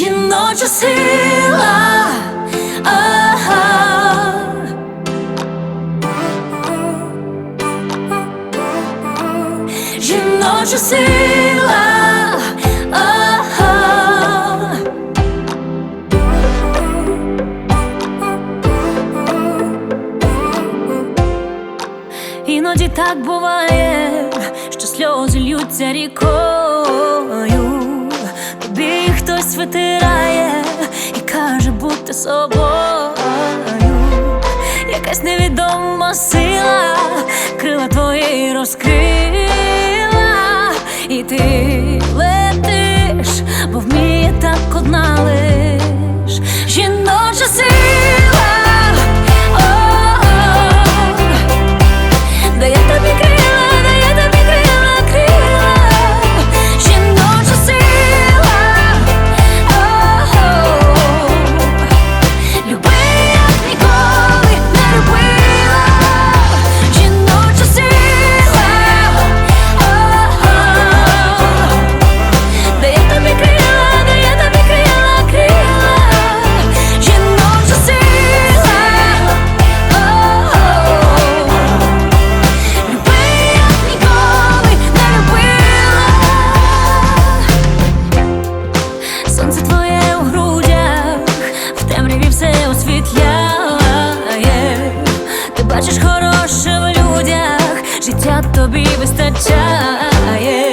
жіноча сила. Ага. Жіноча сила. Ага. Іноді так буває, що сльози льються рікою. Тобі витирає і каже бути собою. Якась невідома сила, крила твої розкрила, і ти світляє, ти бачиш хороше в людях, життя тобі вистачає.